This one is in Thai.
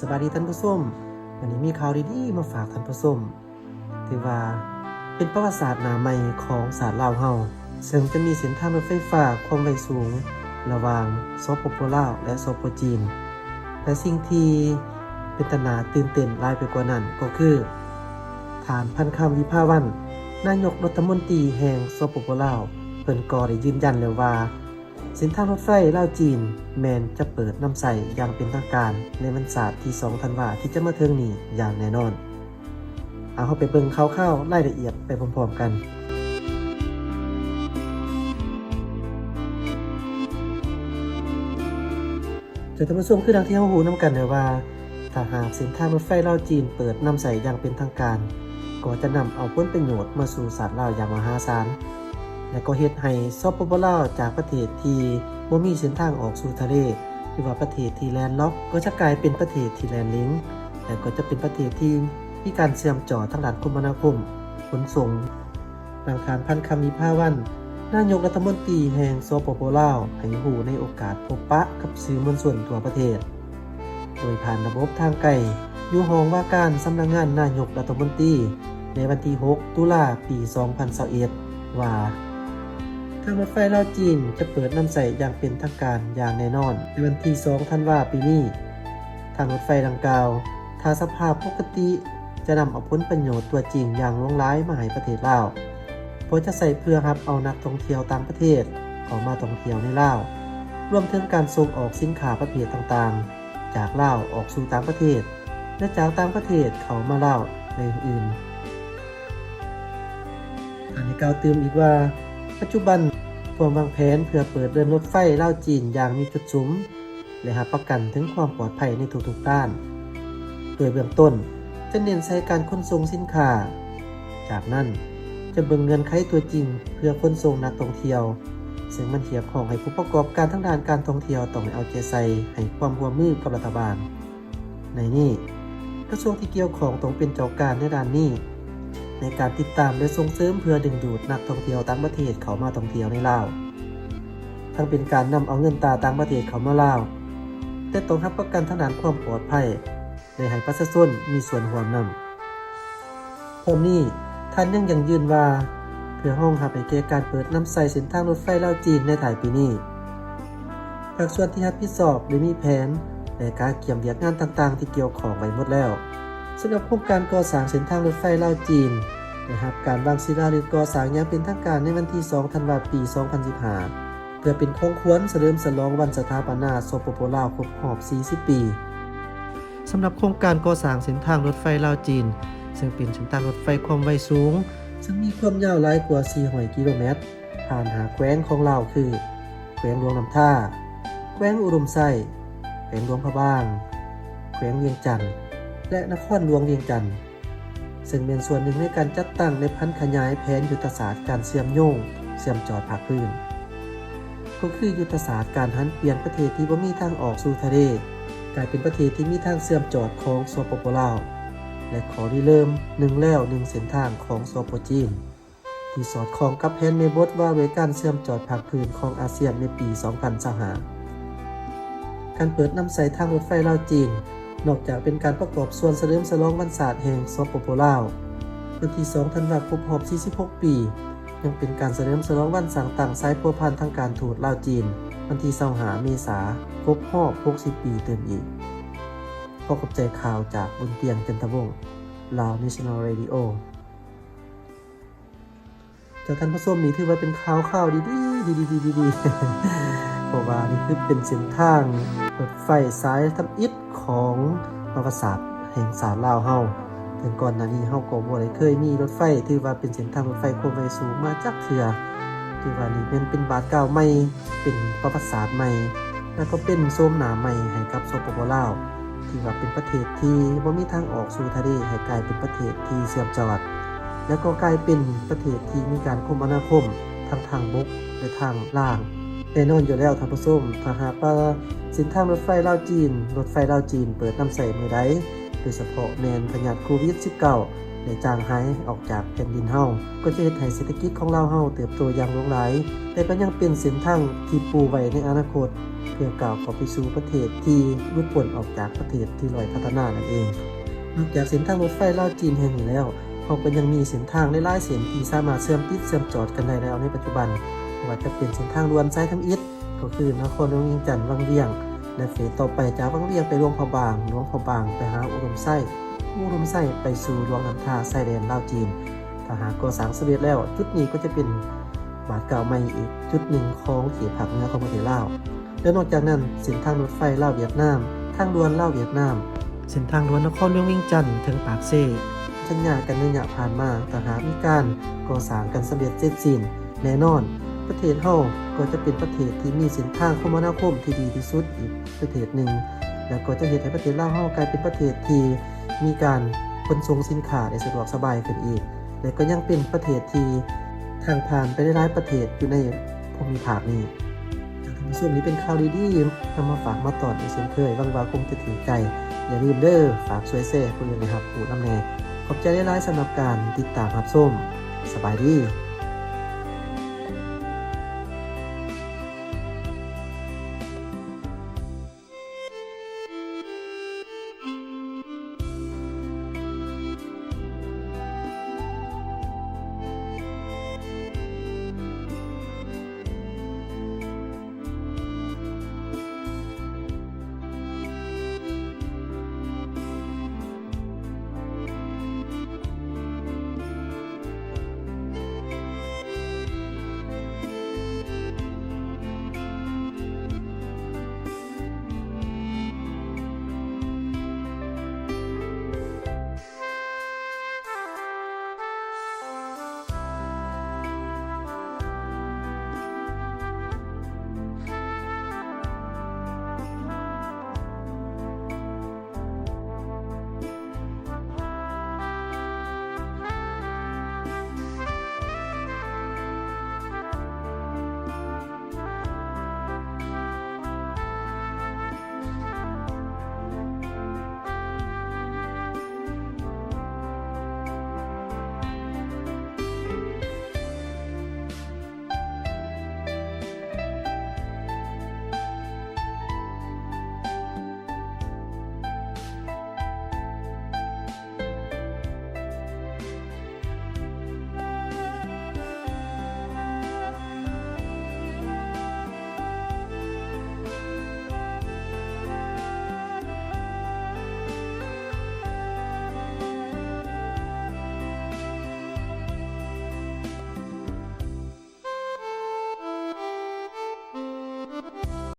สบายดีท่านผู้ชมวันนี้มีข่าวดีๆมาฝากท่านผู้ชมถือว่าเป็นประวัติศาสตร์หนาใหม่ของศาสตร์ลาวเฮาซึ่งจะมีเส้นทางรถไฟฟ้าความไวสูง ระหว่างสปโปลาวและสปจีนแต่สิ่งที่เป็นตนาตื่นเต้นลายไปกว่านั้นก็คือ ฐานพันคำวิภาวัน นายกรัฐมนตรีแห่งสปโปลาวเพิ่นก็ได้ยืนยันแล้วว่า เส้นทางรถไฟลาวจีน แมนจะเปิดนำใสอย่างเป็นทางการในวันศาสตร์ที่ 2 ธันวาที่จะมาถึงนี้อย่างแน่นอน เอาเข้าไปเบิ่งคร่าวๆรายละเอียดไปพร้อมๆกันจะท่านผู้ชมคือดังที่เราหูน้ำกันเลยว่าถ้าหากเส้นทางรถไฟลาวจีนเปิดนำใส่อย่างเป็นทางการ ก็จะนำเอาผลประโยชน์มาสู่สาสตร์ลาวอย่างมหาศาล และก็เฮ็ดให้ซอฟต์ปลาวจากประเทศที่บ่มีเส้นทางออกสู่ทะเลหรือว่าประเทศที่แลนด์ล็อก ก็จะกลายเป็นประเทศที่แลนด์ลิงและก็จะเป็นประเทศที่มีการเชื่อมต่อทางด้านคมนาคมขนส่งนางทานพันคำมีผ้าวัน นายกรัฐมนตรีแห่งสปปลาวให้หูในโอกาสพบปะกับสื่อมวลชนทั่วประเทศ โดยผ่านระบบทางไกลอยู่ห้องว่าการสำนักงงานนายกรัฐมนตรีในวันที่ 6 ตุลาปี 2021 ว่า ทางรถไฟลาวจีนจะเปิดนำใสอย่างเป็นทางการอย่างแน่นอนในวันที่2ธันวาปีนี้ ทางรถไฟดังกล่าวถ้าสภาพปกติจะนำเอาผลประโยชน์ตัวจริงอย่างลวงร้ายมาให้ประเทศลาวเพราะจะใส่เพื่อรับเอานักท่องเที่ยวต่างประเทศเข้ามาท่องเที่ยวในลาวรวมถึงการส่งออกสินค้าประเภทต่างๆ จากลาวออกสู่ต่างประเทศ และจากต่างประเทศเข้ามาลาวในอื่นอันนี้กล่าวเติมอีกว่า ปัจจุบัน พวกวางแผนเพื่อเปิดเดินรถไฟเล่าจีนอย่างมีจุดสุมและหาประกันถึงความปลอดภัยในทุกๆด้าน โดยเบื้องต้นจะเน้นใช้การขนส่งสินค้า จากนั้นจะเบิ่งเงินไขตัวจริงเพื่อขนส่งนักท่องเที่ยว ซึ่งมันเทียบของให้ผู้ประกอบการทั้งด้านการท่องเที่ยวต้องเอาใจใส่ให้ความร่วมมือกับรัฐบาล ในนี้กระทรวงที่เกี่ยวของต้องเป็นเจ้าการในด้านนี้ ในการติดตามและส่งเสริมเพื่อดึงดูดนักท่องเที่ยวต่างประเทศเข้ามาท่องเที่ยวในลาว ทั้งเป็นการนำเอาเงินตาต่างประเทศเข้ามาลาว แต่ต้องรับประกันทางด้านความปลอดภัยและให้ประชาชนมีส่วนร่วมนำพรมนี้ท่านยังยังยืนว่า เพื่อห้องรับให้แก่การเปิดน้ำใสเส้นทางรถไฟลาวจีนในถ่ายปีนี้ภาคส่วนที่รับผิดชอบได้มีแผนและการเกี่ยมเวียกงานต่างๆ ที่เกี่ยวของไว้หมดแล้ว สำหรับโครงการก่อสร้างเส้นทางรถไฟลาวจีนนะครับการวางศิลาฤกษ์ก่อสร้างย่างเป็นทางการในวันที่ 2 ธันวาคม ปี 2015 เพื่อเป็นของควรเฉลิมฉลองวันสถาปนาสปปลาวครบรอบ 40 ปีสำหรับโครงการก่อสร้างเส้นทางรถไฟลาวจีน ซึ่งเป็นเส้นทางรถไฟความไวสูง ซึ่งมีความยาวหลายกว่า 400 กิโลเมตร ผ่านหาแคว้นของลาวคือ แขวงหลวงน้ำท่า แขวงอุดมไส้แขวงหลวงพระบาง แขวงเวียงจันทน์ และนครหลวงเวียงจันทน์ซึ่งเป็นส่วนหนึ่งในการจัดตั้งและพันขยายแผนยุทธศาสตร์การเชื่อมโยงเชื่อมจอดภาคพื้น ก็คือยุทธศาสตร์การหันเปลี่ยนประเทศที่บ่มีทางออกสู่ทะเลกลายเป็นประเทศที่มีทางเชื่อมจอดของสปปลาวและขอริเริ่มหนึ่งแล้วหนึ่งเส้นทางของสปจีน ที่สอดคล้องกับแผนในบทว่าด้วการเชื่อมจอดภาคพื้นของอาเซียนในปี 2025การเปิดนำใส่ทางรถไฟลาวจีน นอกจากเป็นการประกอบส่วนเฉลิมฉลองวันศาสตร์แห่งสปโปลาววันที่ 2 ธันวาคมครบ46ปี ยังเป็นการเฉลิมฉลองวันสั่งต่างสายพัวพันทางการทูตลาวจีน วันที่25เมษาครบรอบ 60 ปีเต็มอีกขอขอบใจข่าวจากบนเตียงจันทวงศ์ลาว National Radio จากท่านผู้ชมนี่ถือว่าเป็นข่าวข่าวดีดีดีดีดีดีเพราะว่านี่คือเป็นเส้นทางรถไฟสายทำอิฐ ของประวัติศาสตร์แห่งสารลาวเฮาถึงก่อนหน้านี้เฮาก็บ่ได้เคยมีรถไฟถือว่าเป็นเส้นทางรถไฟความเร็วสูงมาจากเถื่อถือว่านี่เป็นเป็นบาทเก่าใหม่เป็นประวัติศาสตร์ใหม่ แล้วก็เป็นโซมหนาใหม่ให้กับสปปลาวที่ว่าเป็นประเทศที่บ่มีทางออกสู่ทะเลให้กลายเป็นประเทศที่เชื่อมจอด แล้วก็กลายเป็นประเทศที่มีการคมนาคมทั้งทางบกและทางล่าง แน่นอนอยู่แล้วท่านผู้ชมถ้าหากว่าสินทางรถไฟลาวจีน รถไฟลาวจีน เปิดนำใส่มือใดโดยเฉพาะแมนพยาธิโควิด -19 ได้จางหายออกจากแผ่นดินเฮาก็จะเฮ็ดให้เศรษฐกิจของเราเฮาเติบโตอย่างหลงไหลแต่ก็ยังเป็นเส้นทางที่ปูไว้ในอนาคต เพื่อก้าวข้าไปสู่ประเทศที่หลุดพ้นออกจากประเทศที่ด้อยพัฒนานั่นเองนอกจากเส้นทางรถไฟลาวจีนแห่งนี้แล้วเราก็ยังมีเส้นทางหลายๆเส้นที่สามารถเชื่อมติดเชื่อมจอดกันได้แล้วในปัจจุบัน ว่าจะเป็นเส้นทางด่วนสายทำอิฐก็คือนครหลวงเวียงจันทน์วังเวียง และเฟสต่อไปจากวังเวียงไปหลวงพะบางหลวงพะบางไปหาอุดมไส้อุดมไส้ไปสู่หลวงน้ำท่าไส้แดนลาวจีนถ้าหากก่อสร้างสำเร็จแล้ว จุดนี้ก็จะเป็นบาทเก่าใหม่อีกจุดหนึ่งของเขตภาคเหนือของประเทศลาวและนอกจากนั้นเส้นทางรถไฟลาวเวียดนาม ทางด่วนลาวเวียดนามเส้นทางด่วนนครหลวงเวียงจันทน์ถึงปากเซ่สัญญากันในระยะผ่านมาแต่หากมีการก่อสร้างกันสำเร็จเสร็จสิ้นแน่นอน ประเทศเฮาก็จะเป็นประเทศที่มีเส้นทางคมนาคมที่ดีที่สุดอีกประเทศหนึ่ง แล้วก็จะเห็นให้ประเทศลาวเฮากลายเป็นประเทศที่มีการขนส่งสินค้าได้สะดวกสบายขึ้นอีก และก็ยังเป็นประเทศที่ทางผ่านไปได้หลายประเทศอยู่ในภูมิภาคนี้ส่วนนี้เป็นข่าวดีๆนำมาฝากมาตอนอีกเช่นเคยหวังว่าคงจะถือใจ อย่าลืมเด้อฝากช่วยแซ่คุณเลยนะครับปูน้ำแน่ขอบใจได้หลายๆสำหรับการติดตามรับส้มสบายดี